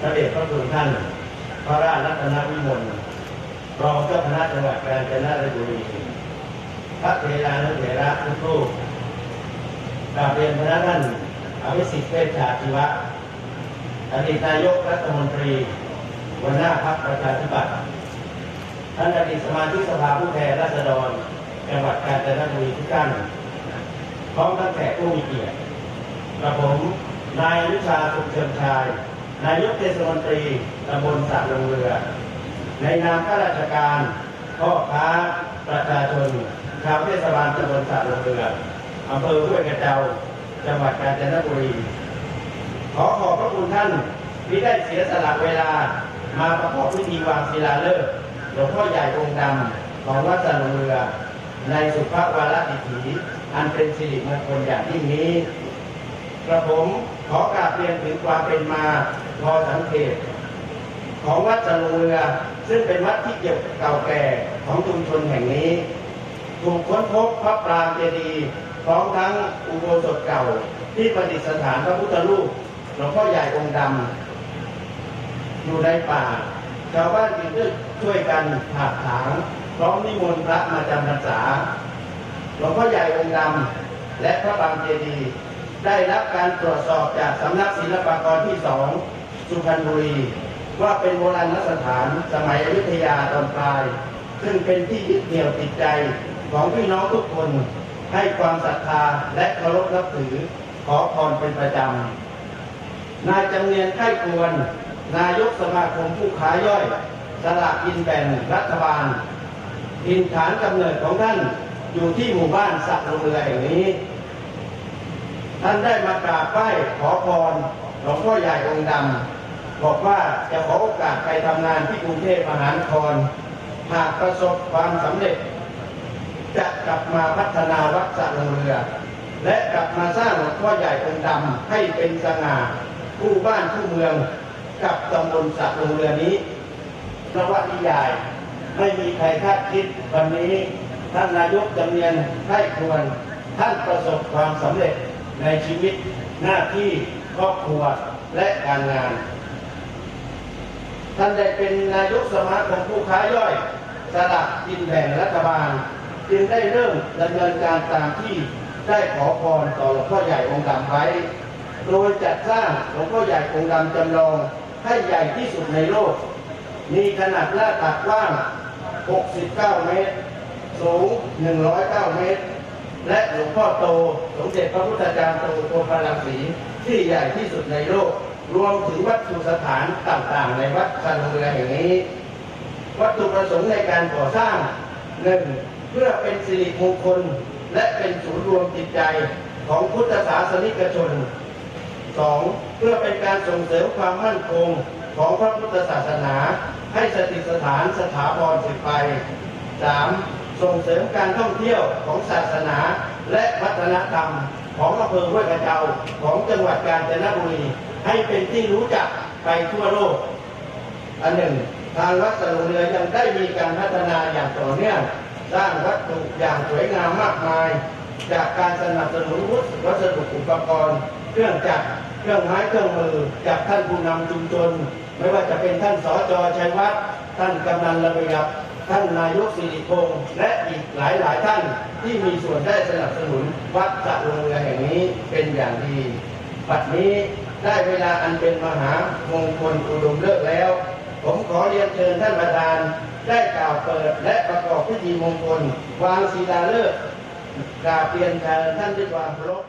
พระเดชพระคุณท่าน พระราชรัตนวิมลรองเจ้าคณะจังหวัดกาญจนบุรีพระเทรานุเถระทุกรูปกราบเรียนพระท่านอภิสิทธิ์เวชชาชีวะอดีตนายกรัฐมนตรีหัวหน้าพรรคประชาธิปัตย์ท่านอดีตสมาชิกสภาผู้แทนราษฎรจังหวัดกาญจนบุรีทุกท่านพร้อมทั้งแขกผู้มีเกียรติกระผมนายอนุชาสุขเชิญชาย นายกเทศมนตรีตำบลสระลงเรือ ในนามข้าราชการพ่อค้าประชาชนชาวเทศบาลตำบลสระลงเรืออำเภอห้วยกระเจ้าจังหวัดกาญจนบุรี ขอขอบพระคุณท่านที่ได้เสียสละเวลามาประกอบพิธีวางศิลาฤกษ์หลวงพ่อใหญ่องค์ดำของวัดสระลงเรือ ในสุภวาระดิถีอันเป็นสิริมงคลอย่างยิ่งนี้ กระผมขอกราบเรียนถึงความเป็นมาพอสังเกต ของวัดสระลงเรือซึ่งเป็นวัดที่เกี่ยวเก่าแก่ของชุมชนแห่งนี้ถูกค้นพบพระปรางเจดีย์พร้อมทั้งอุโบสถเก่าที่ประดิษฐานพระพุทธรูปหลวงพ่อใหญ่องค์ดำอยู่ในป่าชาวบ้านจึงได้ช่วยกันถากถางพร้อมนิมนต์พระมาจำพรรษาหลวงพ่อใหญ่องค์ดำและพระบางเจดีย์ ได้รับการตรวจสอบจากสำนักศิลปากรที่สองสุพรรณบุรี ว่าเป็นโบราณสถานสมัยอยุธยาตอนปลาย ซึ่งเป็นที่ยึดเหนี่ยวจิตใจของพี่น้องทุกคนให้ความศรัทธาและเคารพนับถือขอพรเป็นประจำ นายจำเนียนไข้ควร นายกสมาคมผู้ค้าย่อย สลากกินแบ่งรัฐบาลทินฐานกำเนิดของท่านอยู่ที่หมู่บ้านสักลงเรือแห่งนี้ ท่านได้มากราบไหว้ขอพรหลวงพ่อใหญ่องค์ดำบอกว่าจะขอโอกาสไปทำงานที่กรุงเทพมหานคร หากประสบความสำเร็จ จะกลับมาพัฒนาวัดสระลงเรือ และกลับมาสร้างหลวงพ่อใหญ่องค์ดำให้เป็นสง่าคู่บ้านคู่เมืองกับตำบลสระลงเรือนี้นวนิยายไม่มีใครคาดคิดวันนี้ท่านนายกจำเนียนให้ควรท่านประสบความสำเร็จ ในชีวิตหน้าที่ครอบครัวและการงาน ท่านได้เป็นนายกสมาคมผู้ค้าย่อยสลากกินแบ่งรัฐบาล จึงได้เริ่มดำเนินการตามที่ได้ขอพรต่อหลวงพ่อใหญ่องค์ดำไว้ โดยจัดสร้างหลวงพ่อใหญ่องค์ดำจำลองให้ใหญ่ที่สุดในโลก มีขนาดหน้าตักกว้าง 69 เมตร สูง 109 เมตร และหลวงพ่อโตสมเด็จพระพุทธจารย์โตโตพลังสีที่ใหญ่ที่สุดในโลก รวมถึงวัตถุสถานต่างๆ ในวัดสันเรือแห่งนี้ วัตถุประสงค์ในการก่อสร้างหนึ่งเพื่อเป็นสิริมงคล และเป็นศูนย์รวมจิตใจของพุทธศาสนิกชนสองเพื่อเป็นการส่งเสริมความมั่นคงของพระพุทธศาสนา ให้สถิตสถานสถาพรสืบไปสาม ส่งเสริมการท่องเที่ยวของศาสนา และวัฒนธรรม ของอำเภอห้วยกระเจ้าของจังหวัดกาญจนบุรี ให้เป็นที่รู้จักไปทั่วโลก อันหนึ่ง ทางวัดสรุเรือยังได้มีการพัฒนาอย่างต่อเนื่องสร้างวัตถุอย่างสวยงามมากมาย จากการสนับสนุนวัสดุอุปกรณ์ เครื่องจักรเครื่องไม้เครื่องมือจากท่านผู้นำชุมชน ไม่ว่าจะเป็นท่านสจชัยวัฒน์ท่านกำนันระเบียบ ท่านนายกสิริพงษ์และอีกหลายหลายท่านที่มีส่วนได้สนับสนุนวัดสระลงเรือแห่งนี้เป็นอย่างดีบัดนี้ได้เวลาอันเป็นมหามงคลอุดมเลิกแล้ว ผมขอเรียนเชิญท่านประธาน ได้กล่าวเปิดและประกอบพิธีมงคล วางศิลาฤกษ์กราบเรียนเชิญท่านด้วยความเคารพ